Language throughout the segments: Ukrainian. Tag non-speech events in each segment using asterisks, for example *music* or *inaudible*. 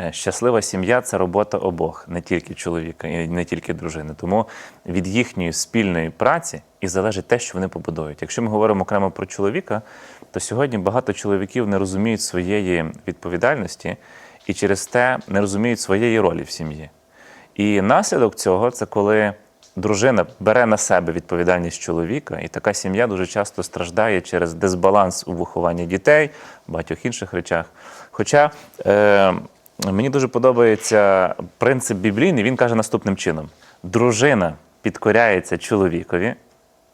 е, щаслива сім'я це робота обох, не тільки чоловіка і не тільки дружини. Тому від їхньої спільної праці і залежить те, що вони побудують. Якщо ми говоримо окремо про чоловіка, то сьогодні багато чоловіків не розуміють своєї відповідальності і через те не розуміють своєї ролі в сім'ї. І наслідок цього це коли дружина бере на себе відповідальність чоловіка, і така сім'я дуже часто страждає через дисбаланс у вихованні дітей, в багатьох інших речах. Хоча е, мені дуже подобається принцип біблійний, він каже наступним чином: дружина підкоряється чоловікові.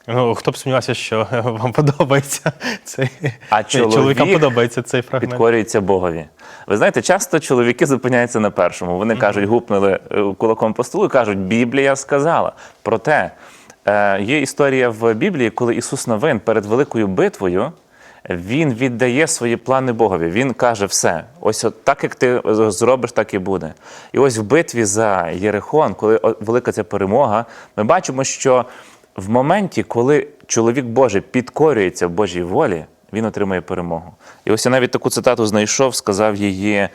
Ну, хто б сумнівався, що *laughs* вам подобається цей А чоловікам подобається цей фрагмент. підкорюється Богові. Ви знаєте, часто чоловіки зупиняються на першому. Вони кажуть, гупнули е, кулаком по столу і кажуть, Біблія сказала. Проте е, є історія в Біблії, коли Ісус Новин перед великою битвою. Він віддає свої плани Богові. Він каже: все, ось от так як ти зробиш, так і буде. І ось в битві за Єрихон, коли велика ця перемога, ми бачимо, що в моменті, коли чоловік Божий підкорюється Божій волі, він отримує перемогу. І ось я навіть таку цитату знайшов, сказав її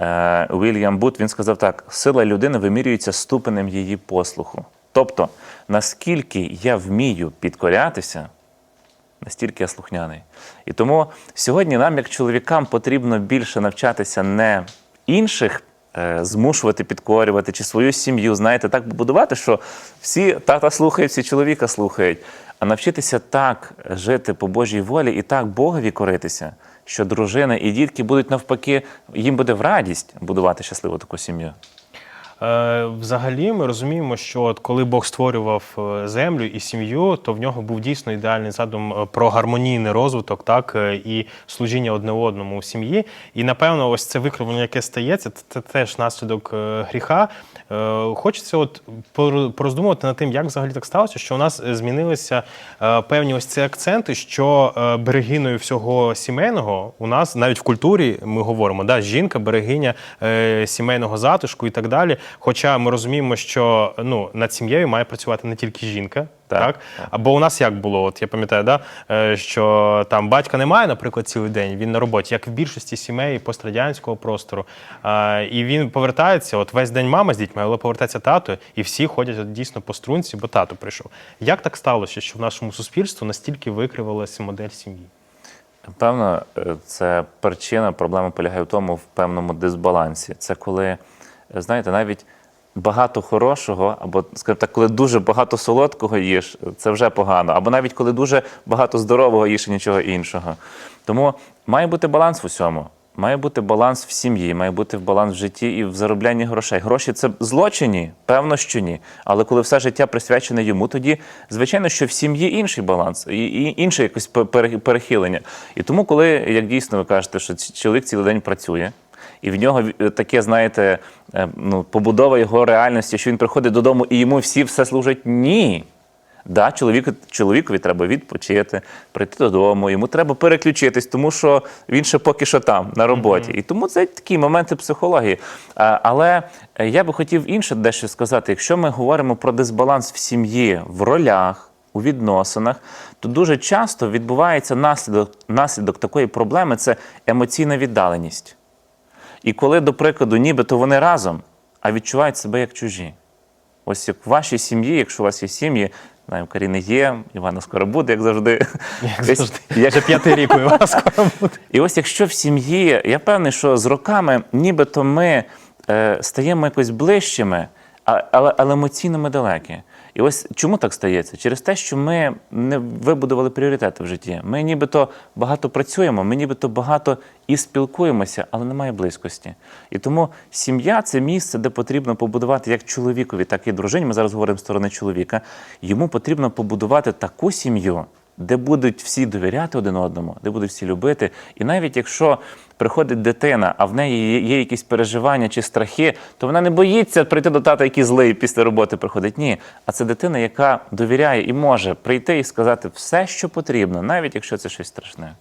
е, Уільям Бут. Він сказав так: сила людини вимірюється ступенем її послуху. Тобто, наскільки я вмію підкорятися, настільки я слухняний. І тому сьогодні нам, як чоловікам, потрібно більше навчатися не інших. е, Змушувати підкорювати чи свою сім'ю, знаєте, так будувати, що всі тата слухають, всі чоловіка слухають, а навчитися так жити по Божій волі і так Богові коритися, що дружина і дітки будуть навпаки, їм буде в радість будувати щасливу таку сім'ю. Е, Взагалі, ми розуміємо, що от коли Бог створював е, землю і сім'ю, то в нього був дійсно ідеальний задум е, про гармонійний розвиток, так і служіння одне одному у сім'ї. І напевно, ось це викривлення, яке стається, це, теж наслідок гріха. Хочеться от пор- пороздумувати над тим, як взагалі так сталося, що у нас змінилися певні ось ці акценти, що берегиною всього сімейного у нас навіть в культурі ми говоримо, да, жінка, берегиня сімейного затишку і так далі. Хоча ми розуміємо, що ну над сім'єю має працювати не тільки жінка. Так, Так, або у нас як було? От я пам'ятаю, да, е, що там батька немає, наприклад, цілий день. Він на роботі, як в більшості сімей пострадянського простору. А, і він повертається. От весь день мама з дітьми, але повертається тато, і всі ходять от, дійсно по струнці, бо тато прийшов. Як так сталося, що в нашому суспільстві настільки викривалася модель сім'ї? Певно, е, це причина, проблема полягає в тому в певному дисбалансі. Це коли, е, знаєте, навіть багато хорошого, або, скажімо так, коли дуже багато солодкого їш, це вже погано. Або навіть коли дуже багато здорового їш і нічого іншого. Тому має бути баланс в усьому. Має бути баланс в сім'ї, має бути баланс в житті і в зароблянні грошей. Гроші це злочині, певно, що ні. Але коли все життя присвячене йому, тоді звичайно, що в сім'ї інший баланс і, інше якось перехилення. І тому, коли як дійсно ви кажете, що чоловік цілий день працює. І в нього е, таке, знаєте, е, ну, побудова його реальності, що він приходить додому і йому всі все служать. Ні. Да, чоловіку, чоловікові треба відпочити, прийти додому, йому треба переключитись, тому що він ще поки що там, на роботі. І тому це такі моменти психології. А, Але е, я би хотів інше дещо сказати. Якщо ми говоримо про дисбаланс в сім'ї, в ролях, у відносинах, то дуже часто відбувається наслідок, наслідок такої проблеми це емоційна віддаленість. І коли, до прикладу, нібито вони разом, а відчувають себе як чужі. Ось як в вашій сім'ї, якщо у вас є сім'ї, знаю, Каріни є, Івана скоро буде, як завжди. *laughs* Як завжди. *laughs* як- Вже п'ятий рік у вас скоро буде. і ось якщо в сім'ї, я певний, що з роками нібито ми е, стаємо якось ближчими, але, але емоційно ми далекі. І ось чому так стається? Через те, що ми не вибудували пріоритети в житті. Ми нібито багато працюємо, ми нібито багато і спілкуємося, але немає близькості. І тому сім'я це місце, де потрібно побудувати як чоловікові, так і дружині. Ми зараз говоримо з сторони чоловіка. Йому потрібно побудувати таку сім'ю, де будуть всі довіряти один одному, де будуть всі любити. І навіть якщо приходить дитина, а в неї є- якісь переживання чи страхи, то вона не боїться прийти до тата, який злий після роботи приходить. Ні. А це дитина, яка довіряє і може прийти і сказати все, що потрібно, навіть якщо це щось страшне.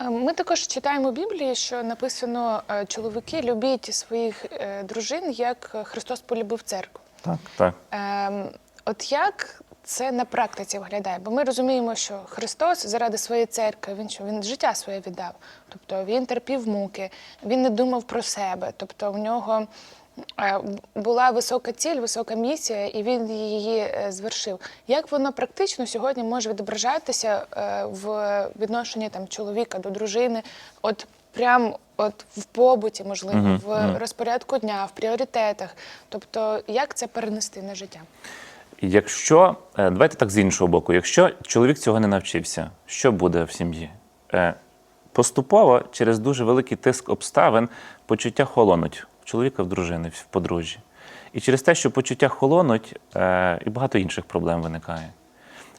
Е, Ми також читаємо в Біблії, що написано е, чоловіки любіть своїх е, дружин, як Христос полюбив церкву. Так, так. Ем, От як це на практиці виглядає? Бо ми розуміємо, що Христос заради своєї церкви, він що він життя своє віддав. Тобто він терпів муки, він не думав про себе. Тобто в нього е, була висока ціль, висока місія, і він її е, звершив. Як воно практично сьогодні може відображатися е, в відношенні там чоловіка до дружини? От прям от в побуті, можливо, в розпорядку дня, в пріоритетах. Тобто, як це перенести на життя? Якщо, е, давайте так з іншого боку, якщо чоловік цього не навчився, що буде в сім'ї? Е, Поступово через дуже великий тиск обставин почуття холонуть в чоловіка, в дружини, в подружжі. І через те, що почуття холонуть, е, і багато інших проблем виникає.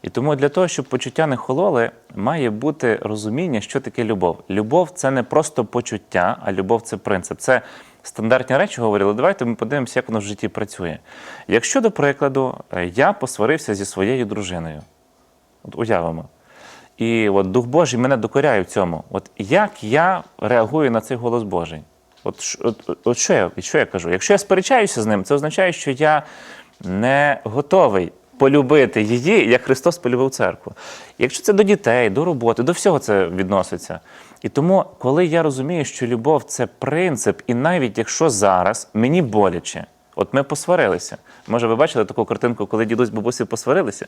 І тому для того, щоб почуття не хололи, має бути розуміння, що таке любов. Любов це не просто почуття, а любов це принцип. Це стандартні речі говорили. Давайте ми подивимося, як воно в житті працює. Якщо, до прикладу, е, я посварився зі своєю дружиною, от уявимо, і от Дух Божий мене докоряє в цьому. От як я реагую на цей голос Божий? От, от, от, от що, я, що я кажу? Якщо я сперечаюся з ним, це означає, що я не готовий полюбити її, як Христос полюбив церкву. Якщо це до дітей, до роботи, до всього це відноситься. І тому, коли я розумію, що любов це принцип, і навіть якщо зараз мені боляче, От ми посварилися. Може, ви бачили таку картинку, коли дідусь бабусі посварилися?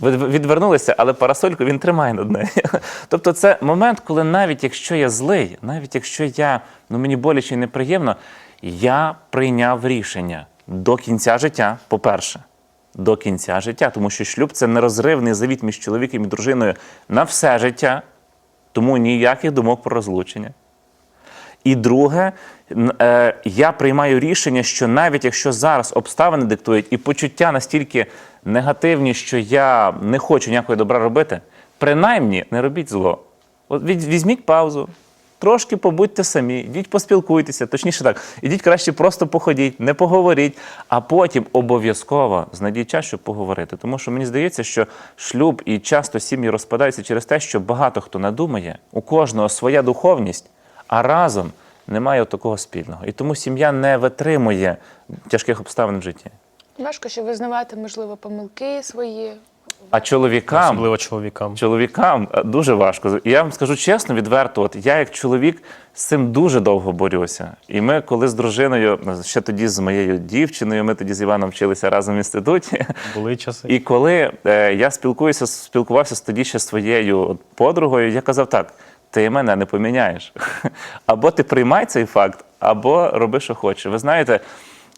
Ви відвернулися, але парасольку він тримає над нею. *laughs* Тобто, це момент, коли навіть якщо я злий, навіть якщо я ну мені боляче і неприємно, я прийняв рішення до кінця життя, по-перше, до кінця життя, тому що шлюб це нерозривний завіт між чоловіком і дружиною на все життя, тому ніяких думок про розлучення. І друге, е, я приймаю рішення, що навіть якщо зараз обставини диктують і почуття настільки негативні, що я не хочу ніякого добра робити, принаймні не робіть зло. От візьміть паузу, трошки побудьте самі, йдіть поспілкуйтеся, точніше так, ідіть краще просто походіть, не поговоріть, а потім обов'язково знайдіть час, щоб поговорити. Тому що мені здається, що шлюб і часто сім'ї розпадаються через те, що багато хто надумає, у кожного своя духовність, а разом немає такого спільного. І тому сім'я не витримує тяжких обставин в житті. Важко ще визнавати, можливо, помилки свої. А чоловікам Особливо чоловікам. Чоловікам е, дуже важко. І я вам скажу чесно, відверто, от я як чоловік з цим дуже довго борюся. І ми, коли з дружиною, ще тоді з моєю дівчиною, ми тоді з Іваном вчилися разом в інституті. Були часи. І коли е, я спілкуюся, спілкувався з тоді ще своєю подругою, я казав так: ти мене не поміняєш. *laughs* Або ти приймай цей факт, або роби, що хочеш. Ви знаєте,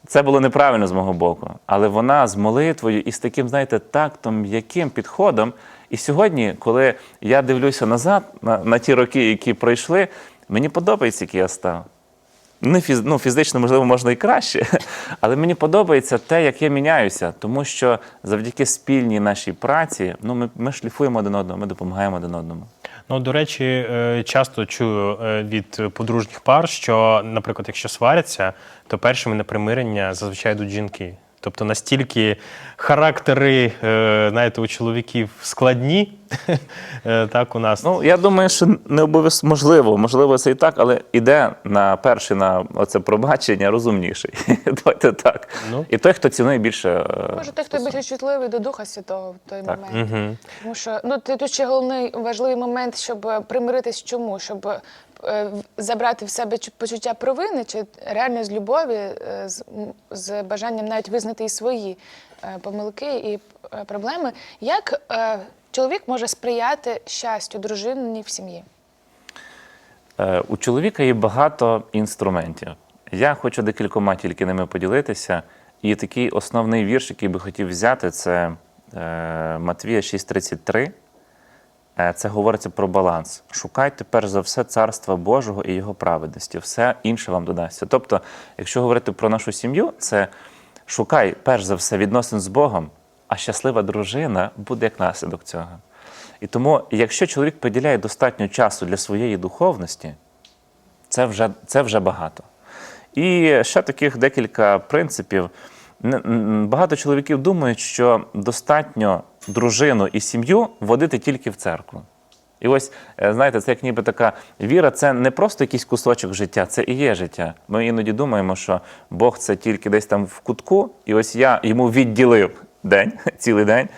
це було неправильно з мого боку, але вона з молитвою і з таким, знаєте, тактом, м'яким підходом. І сьогодні, коли я дивлюся назад на, на ті роки, які пройшли, мені подобається, який я став. Не фіз, ну, фізично, можливо, можна і краще, *laughs* але мені подобається те, як я міняюся, тому що завдяки спільній нашій праці ну, ми, ми шліфуємо один одного, ми допомагаємо один одному. Ну, до речі, е, часто чую е, від подружніх пар, що, наприклад, якщо сваряться, то першими на примирення зазвичай йдуть жінки. Тобто настільки характери, е, знаєте, у чоловіків складні, *laughs* е, так у нас. Ну, я думаю, що не обов'язково можливо, можливо, це і так, але іде на перше на оце пробачення розумніший. *laughs* Давайте так. Ну. І той, хто цінує більше. е, Може, той, хто більше чутливий до Духа Святого в той Так. момент. Угу. Тому що ну ти- тут ще головний важливий момент, щоб примиритись чому? Щоб забрати в себе почуття провини, чи реально з любові, е, з, з бажанням навіть визнати і свої е, помилки і е, проблеми. Як е, чоловік може сприяти щастю дружині в сім'ї? Е, У чоловіка є багато інструментів. Я хочу декількома тільки ними поділитися. І такий основний вірш, який би хотів взяти, це е, Матвія 6:33. Е, Це говориться про баланс. Шукайте перш за все царства Божого і його праведності. Все інше вам додасться. Тобто, якщо говорити про нашу сім'ю, це шукай перш за все відносин з Богом, а щаслива дружина буде як наслідок цього. І тому, якщо чоловік приділяє достатньо часу для своєї духовності, це вже, це вже багато. І ще таких декілька принципів. Багато чоловіків думають, що достатньо дружину і сім'ю водити тільки в церкву. І ось, е, знаєте, це як ніби така віра, це не просто якийсь кусочок життя, це і є життя. Ми іноді думаємо, що Бог це тільки десь там в кутку, і ось я йому відділив день, *laughs* цілий день.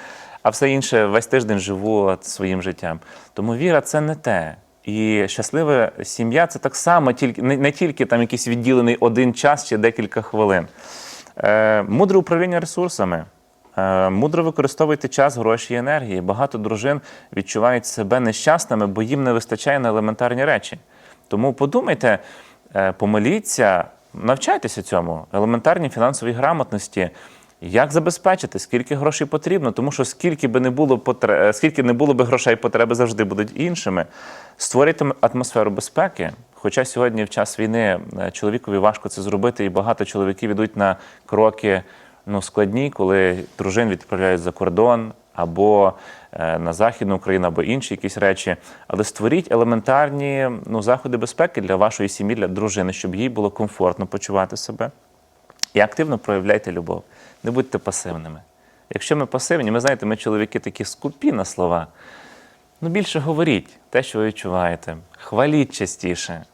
а все інше весь тиждень живу своїм життям. Тому віра це не те. І щаслива сім'я це так само, тільки не тільки там якийсь відділений один час чи декілька хвилин. Е, мудре управління ресурсами. Е, Мудро використовуйте час, гроші і енергії. Багато дружин відчувають себе нещасними, бо їм не вистачає на елементарні речі. Тому подумайте, е, помоліться, навчайтеся цьому, елементарній фінансовій грамотності. Як забезпечити, скільки грошей потрібно, тому що скільки би не було е, скільки не було би грошей, потреби завжди будуть іншими. Створюйте атмосферу безпеки. Хоча сьогодні, в час війни, е, чоловікові важко це зробити, і багато чоловіків йдуть на кроки ну, складні, коли дружин відправляють за кордон або е, на Західну Україну, або інші якісь речі. Але створіть елементарні ну, заходи безпеки для вашої сім'ї, для дружини, щоб їй було комфортно почувати себе. І активно проявляйте любов. Не будьте пасивними. Якщо ми пасивні, ми знаєте, ми чоловіки такі скупі на слова. Ну, більше говоріть те, що ви відчуваєте. Хваліть частіше,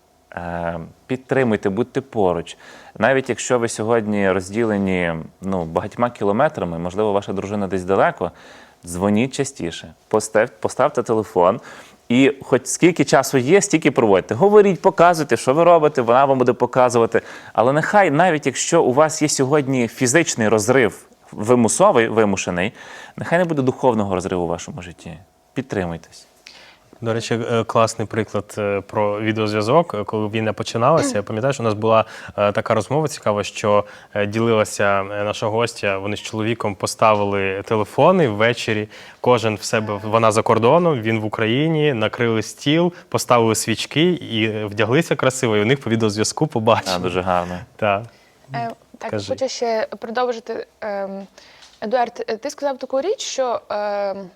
підтримуйте, будьте поруч. Навіть якщо ви сьогодні розділені ну, багатьма кілометрами, можливо, ваша дружина десь далеко, дзвоніть частіше, постав, поставте телефон. І хоч скільки часу є, стільки проводьте. Говоріть, показуйте, що ви робите, вона вам буде показувати. Але нехай, навіть якщо у вас є сьогодні фізичний розрив, вимусовий, вимушений, нехай не буде духовного розриву у вашому житті. Підтримуйтесь. До речі, е, класний приклад е, про відеозв'язок. Е, Коли війна починалася, пам'ятаєш, у нас була е, така розмова цікава, що е, ділилася е, наша гостя. Вони з чоловіком поставили телефони ввечері. Кожен в себе вона за кордоном, він в Україні, накрили стіл, поставили свічки і е, вдяглися красиво. І у них по відеозв'язку А, дуже гарно. Так. Е, Так, Кажи. хочу ще продовжити. Ем, Едуард, е, ти сказав таку річ, що ем,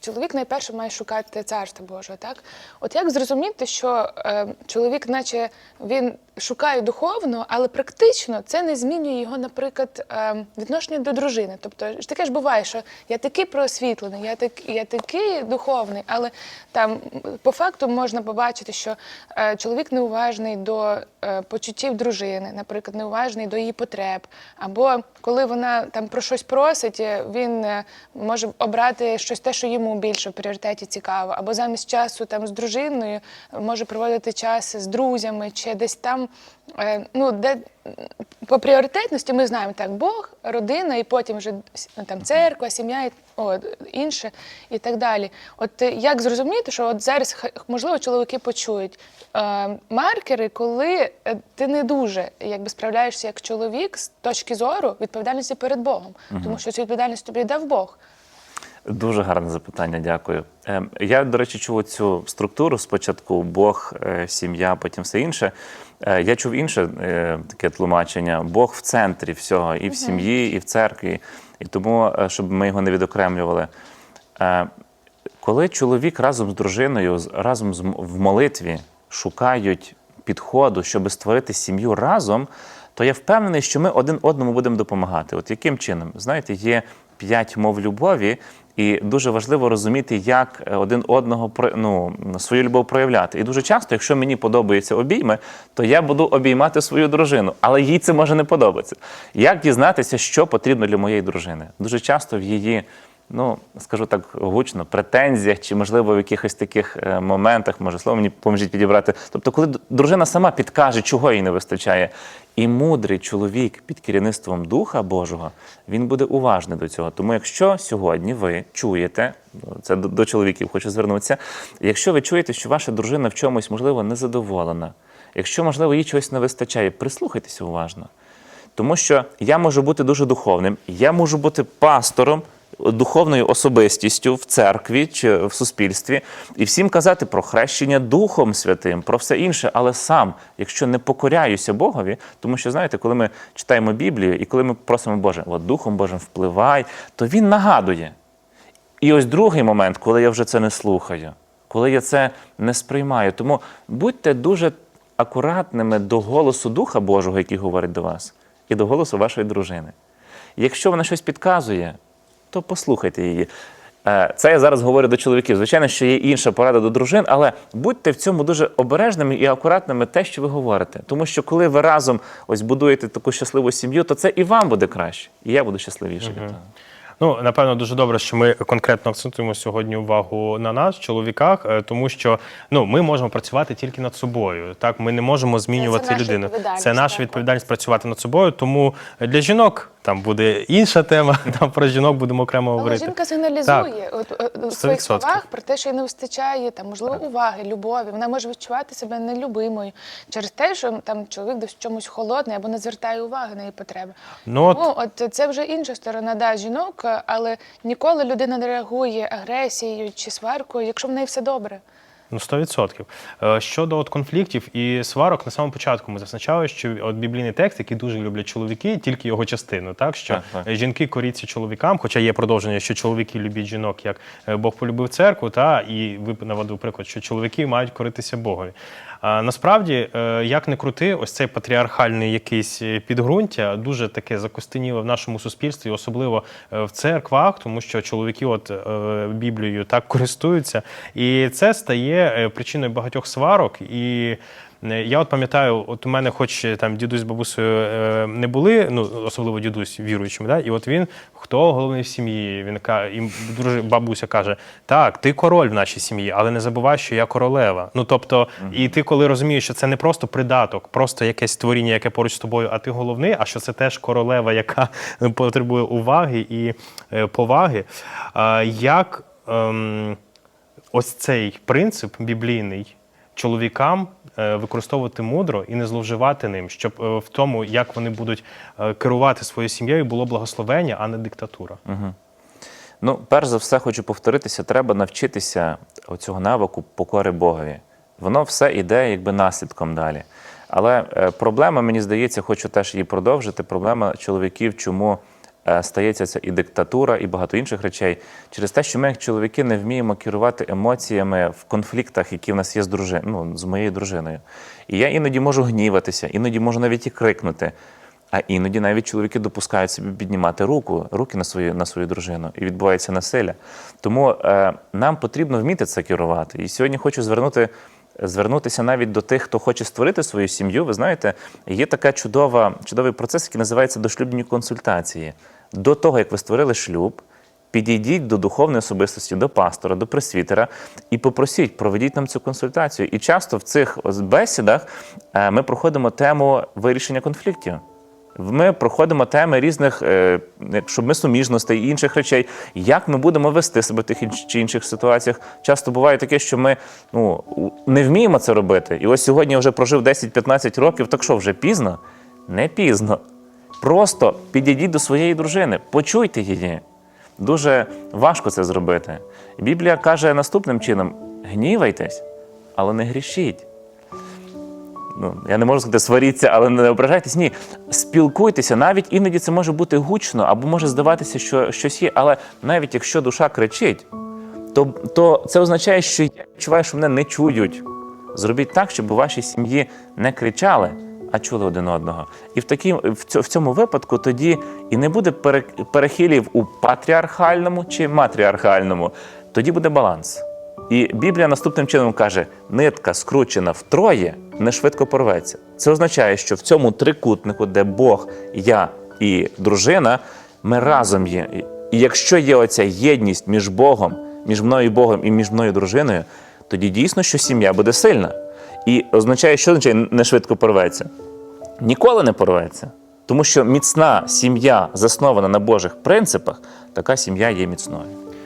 чоловік найперше має шукати царства Божого. Так, от як зрозуміти, що ем, чоловік, наче він шукає духовно, але практично це не змінює його, наприклад, ем, відношення до дружини. Тобто ж таке ж буває, що я такий просвітлений, я так я такий духовний, але там по факту можна побачити, що е, чоловік неуважний до е, почуттів дружини, наприклад, неуважний до її потреб. Або коли вона там про щось просить, е, він е, може обрати щось те, що йому більше в пріоритеті цікаво, або замість часу там з дружиною е, може проводити час з друзями чи десь там. е, Ну, де по пріоритетності ми знаємо так, Бог, родина, і потім вже ну, там церква, сім'я, і о, інше і так далі. От е, як зрозуміти, що от зараз можливо чоловіки почують е, маркери, коли ти не дуже якби справляєшся як чоловік з точки зору відповідальності перед Богом, тому що цю відповідальність тобі дав Бог. Дуже гарне запитання, дякую. Ем, Я, до речі, чув цю структуру спочатку Бог, е, сім'я, потім все інше. Е, Я чув інше е, таке тлумачення: Бог в центрі всього, і в сім'ї, і в церкві. І тому, щоб ми його не відокремлювали. Коли чоловік разом з дружиною, разом з в молитві шукають підходу, щоб створити сім'ю разом, то я впевнений, що ми один одному будемо допомагати. От яким чином? Знаєте, є п'ять мов любові, і дуже важливо розуміти, як е, один одного ну, свою любов проявляти. І дуже часто, якщо мені подобаються обійми, то я буду обіймати свою дружину, але їй це може не подобатися. Як дізнатися, що потрібно для моєї дружини? Дуже часто в її ну, скажу так гучно, претензіях чи, можливо, в якихось таких е, моментах, може, слово мені поможіть підібрати. Тобто, коли дружина сама підкаже, чого їй не вистачає, і мудрий чоловік під керівництвом Духа Божого, він буде уважний до цього. Тому, якщо сьогодні ви чуєте, це до, до чоловіків хочу звернутися, якщо ви чуєте, що ваша дружина в чомусь, можливо, незадоволена, якщо, можливо, їй чогось не вистачає, прислухайтеся уважно. Тому що я можу бути дуже духовним, я можу бути пастором, духовною особистістю в церкві чи в суспільстві, і всім казати про хрещення Духом Святим, про все інше, але сам, якщо не покоряюся Богові, тому що знаєте, коли ми читаємо Біблію і коли ми просимо Боже, от Духом Божим впливай, то Він нагадує. І ось другий момент, коли я вже це не слухаю, коли я це не сприймаю. Тому будьте дуже акуратними до голосу Духа Божого, який говорить до вас, і до голосу вашої дружини. Якщо вона щось підказує, то послухайте її. Е, Це я зараз говорю до чоловіків. Звичайно, що є інша порада до дружин, але будьте в цьому дуже обережними і акуратними те, що ви говорите. Тому що коли ви разом ось будуєте таку щасливу сім'ю, то це і вам буде краще, і я буду щасливіший від того. Ну, напевно, дуже добре, що ми конкретно акцентуємо сьогодні увагу на нас, чоловіках, е, тому що ну, ми можемо працювати тільки над собою. Так, ми не можемо змінювати наша людину. Це наша так. відповідальність працювати над собою. Тому для жінок там буде інша тема. *laughs* Там про жінок будемо окремо Але говорити. жінка сигналізує от, е, у своїх 100%. словах про те, що їй не вистачає там, можливо, уваги, любові. Вона може відчувати себе нелюбимою через те, що там чоловік десь в чомусь холодний або не звертає уваги на її потреби. Ну, от, от це вже інша сторона да, жінок, але ніколи людина не реагує агресією чи сваркою, якщо в неї все добре. Ну, 100%. Е, Щодо от конфліктів і сварок, на самому початку ми зазначали, що от біблійний текст, який дуже люблять чоловіки, тільки його частину, так що Так, так. жінки коріться чоловікам, хоча є продовження, що чоловіки люблять жінок, як е, Бог полюбив церкву, та і ви наводив приклад, що чоловіки мають коритися Богові. Насправді, е, як не крути, ось цей патріархальний якийсь е, підґрунтя дуже таке закостеніло в нашому суспільстві, особливо е, в церквах, тому що чоловіки от Біблією так користуються, і це стає причиною багатьох сварок. І я от пам'ятаю, от у мене, хоч е, там дідусь з бабусею е, не були, ну особливо дідусь віруючими, да? і от він хто головний в сім'ї. Він і дуже бабуся каже: Так, ти король в нашій сім'ї, але не забувай, що я королева. Ну тобто, і ти, коли розумієш, що це не просто придаток, просто якесь створіння, яке поруч з тобою, а ти головний, а що це теж королева, яка *laughs* потребує уваги і е, поваги. Як ем, ось цей принцип біблійний чоловікам е, використовувати мудро і не зловживати ним, щоб е, в тому, як вони будуть е, керувати своєю сім'єю, було благословення, а не диктатура. Ну, перш за все, хочу повторитися, треба навчитися оцього навику покори Богові. Воно все йде якби наслідком далі. Але проблема, мені здається, хочу теж її продовжити. Проблема чоловіків, чому стається ця і диктатура, і багато інших речей, через те, що ми, як чоловіки, не вміємо керувати емоціями в конфліктах, які в нас є з дружиною, ну, з моєю дружиною. І я іноді можу гніватися, іноді можу навіть і крикнути. А іноді навіть чоловіки допускають собі піднімати руку, руки на свою, на свою дружину, і відбувається насилля. Тому е, нам потрібно вміти це керувати. І сьогодні хочу звернути, звернутися навіть до тих, хто хоче створити свою сім'ю. Ви знаєте, є така чудова, чудовий процес, який називається дошлюбні консультації. До того, як ви створили шлюб, підійдіть до духовної особистості, до пастора, до пресвітера і попросіть, проведіть нам цю консультацію. І часто в цих бесідах е, ми проходимо тему вирішення конфліктів. Ми проходимо теми різних, е, якщо ми суміжностей і інших речей, як ми будемо вести себе в тих чи інших ситуаціях. Часто буває таке, що ми ну, не вміємо це робити. І ось сьогодні я вже прожив 10-15 років, так що вже пізно? Не пізно. Просто підійдіть до своєї дружини, почуйте її. Дуже важко це зробити. Біблія каже наступним чином: гнівайтесь, але не грішіть ну, я не можу сказати, сваріться, але не ображайтесь. Ні, спілкуйтеся. Навіть іноді це може бути гучно, або може здаватися, що щось є. Але навіть якщо душа кричить, то, то це означає, що я відчуваю, що мене не чують. Зробіть так, щоб у вашій сім'ї не кричали, а чули один одного. І в, такій, в, цьо- в цьому випадку тоді і не буде пере- перехилів у патріархальному чи матріархальному, тоді буде баланс. І Біблія наступним чином каже: нитка, скручена втроє, не швидко порветься. Це означає, що в цьому трикутнику, де Бог, я і дружина, ми разом є. І якщо є оця єдність між Богом, між мною і Богом і між мною і дружиною, тоді дійсно, що сім'я буде сильна. І означає, що означає не швидко порветься? Ніколи не порветься. Тому що міцна сім'я, заснована на Божих принципах, така сім'я є міцною.